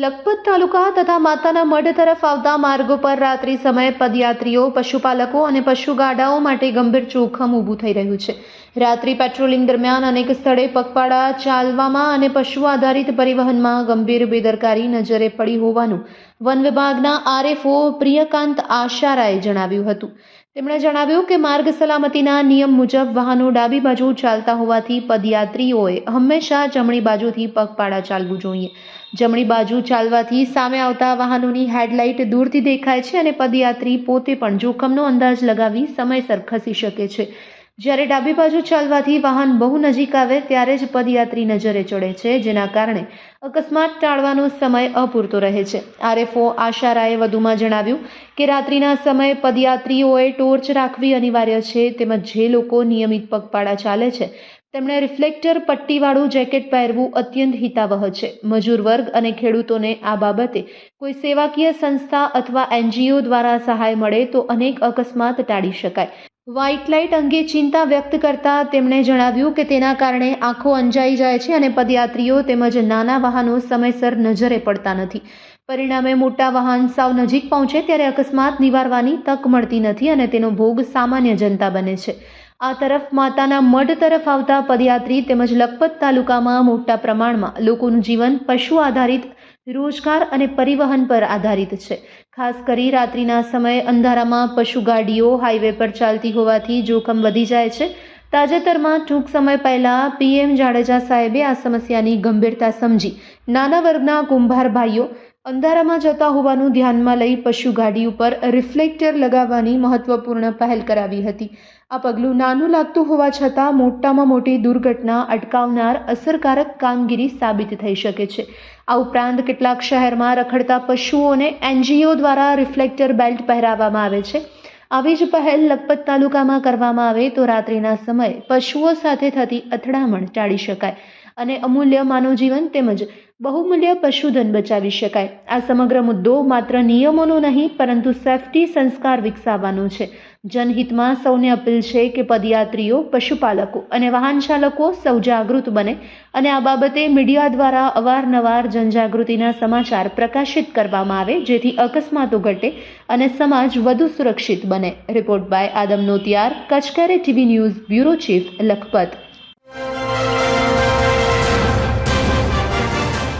લખપત તાલુકા તથા માતાના મઢ તરફ આવતા માર્ગો પર રાત્રિ સમયે પદયાત્રીઓ, પશુપાલકો અને પશુગાડાઓ માટે ગંભીર જોખમ ઊભું થઈ રહ્યું છે. રાત્રિ પેટ્રોલિંગ દરમિયાન અનેક સ્થળે પગપાળા ચાલવામાં અને પશુ આધારિત પરિવહનમાં ગંભીર બેદરકારી નજરે પડી હોવાનું વન વિભાગના આરએફઓ પ્રિયકાંત આશારાએ જણાવ્યું હતું. તેમણે જણાવ્યું કે માર્ગ સલામતીના નિયમ મુજબ વાહનો ડાબી બાજુ ચાલતા હોવાથી પદયાત્રીઓએ હંમેશા જમણી બાજુથી પગપાળા ચાલવું જોઈએ. જમણી બાજુ ચાલવાથી સામે આવતા વાહનોની હેડલાઇટ દૂરથી દેખાય છે અને પદયાત્રી પોતે પણ જોખમનો અંદાજ લગાવી સમયસર ખસી શકે છે. જ્યારે ડાબી બાજુ ચાલવાથી વાહન બહુ નજીક આવે ત્યારે જ પદયાત્રી નજરે ચડે છે, જેના કારણે અકસ્માત ટાળવાનો સમય અપૂરતો રહે છે. આરએફઓ આશારાએ વધુમાં જણાવ્યું કે રાત્રિના સમયે પદયાત્રીઓએ ટોર્ચ રાખવી અનિવાર્ય છે, તેમજ જે લોકો નિયમિત પગપાળા ચાલે છે, તેમણે રિફ્લેક્ટર પટ્ટીવાળું જેકેટ પહેરવું અત્યંત હિતાવહ છે. મજૂર વર્ગ અને ખેડૂતોને આ બાબતે કોઈ સેવાકીય સંસ્થા અથવા એનજીઓ દ્વારા સહાય મળે તો અનેક અકસ્માત ટાળી શકાય. વ્હાઇટ લાઇટ અંગે ચિંતા વ્યક્ત કરતા તેમણે જણાવ્યું કે તેના કારણે આંખો અંજાઈ જાય છે અને પદયાત્રીઓ તેમજ નાના વાહનો સમયસર નજરે પડતા નથી. પરિણામે મોટા વાહન સાવ નજીક પહોંચે ત્યારે અકસ્માત નિવારવાની તક મળતી નથી અને તેનો ભોગ સામાન્ય જનતા બને છે. આ તરફ માતાના મઢ તરફ આવતા પદયાત્રી તેમજ લખપત તાલુકામાં મોટા પ્રમાણમાં લોકોનું જીવન પશુ આધારિત રોજગાર અને પરિવહન પર આધારિત છે. ખાસ કરી રાત્રિના સમયે અંધારામાં પશુ ગાડીઓ હાઈવે પર ચાલતી હોવાથી જોખમ વધી જાય છે. તાજેતરમાં ટૂંક સમય પહેલાં પીએમ જાડેજા સાહેબે આ સમસ્યાની ગંભીરતા સમજી. નાના વર્ગના કુંભાર ભાઈઓ અંધારામાં જતા હોવાનું ધ્યાનમાં લઈ પશુ ગાડી ઉપર રિફ્લેક્ટર લગાવવાની મહત્વપૂર્ણ પહેલ કરાવી હતી. આ પગલું નાનું લાગતું હોવા છતાં મોટામાં મોટી દુર્ઘટના અટકાવનાર અસરકારક કામગીરી સાબિત થઈ શકે છે. આ ઉપરાંત કેટલાક શહેરમાં રખડતા પશુઓને એનજીઓ દ્વારા રિફ્લેક્ટર બેલ્ટ પહેરાવવામાં આવે છે. આવી જ પહેલ લખપત તાલુકામાં કરવામાં આવે તો રાત્રિના સમયે પશુઓ સાથે થતી અથડામણ ટાળી શકાય. અને અમૂલ્ય માનવજીવન તેમજ બહુમૂલ્ય પશુધન બચાવી શકાય. આ સમગ્ર મુદ્દો માત્ર નિયમોનો નહીં, પરંતુ સેફટી સંસ્કાર વિકસાવવાનો છે. જનહિતમાં સૌને અપીલ છે કે પદયાત્રીઓ, પશુપાલકો અને વાહન ચાલકો સૌ જાગૃત બને અને આ બાબતે મીડિયા દ્વારા અવારનવાર જનજાગૃતિના સમાચાર પ્રકાશિત કરવામાં આવે, જેથી અકસ્માતો ઘટે અને સમાજ વધુ સુરક્ષિત બને. Report by Adam Notiyar કચકારે TV news bureau chief, Lakhpat.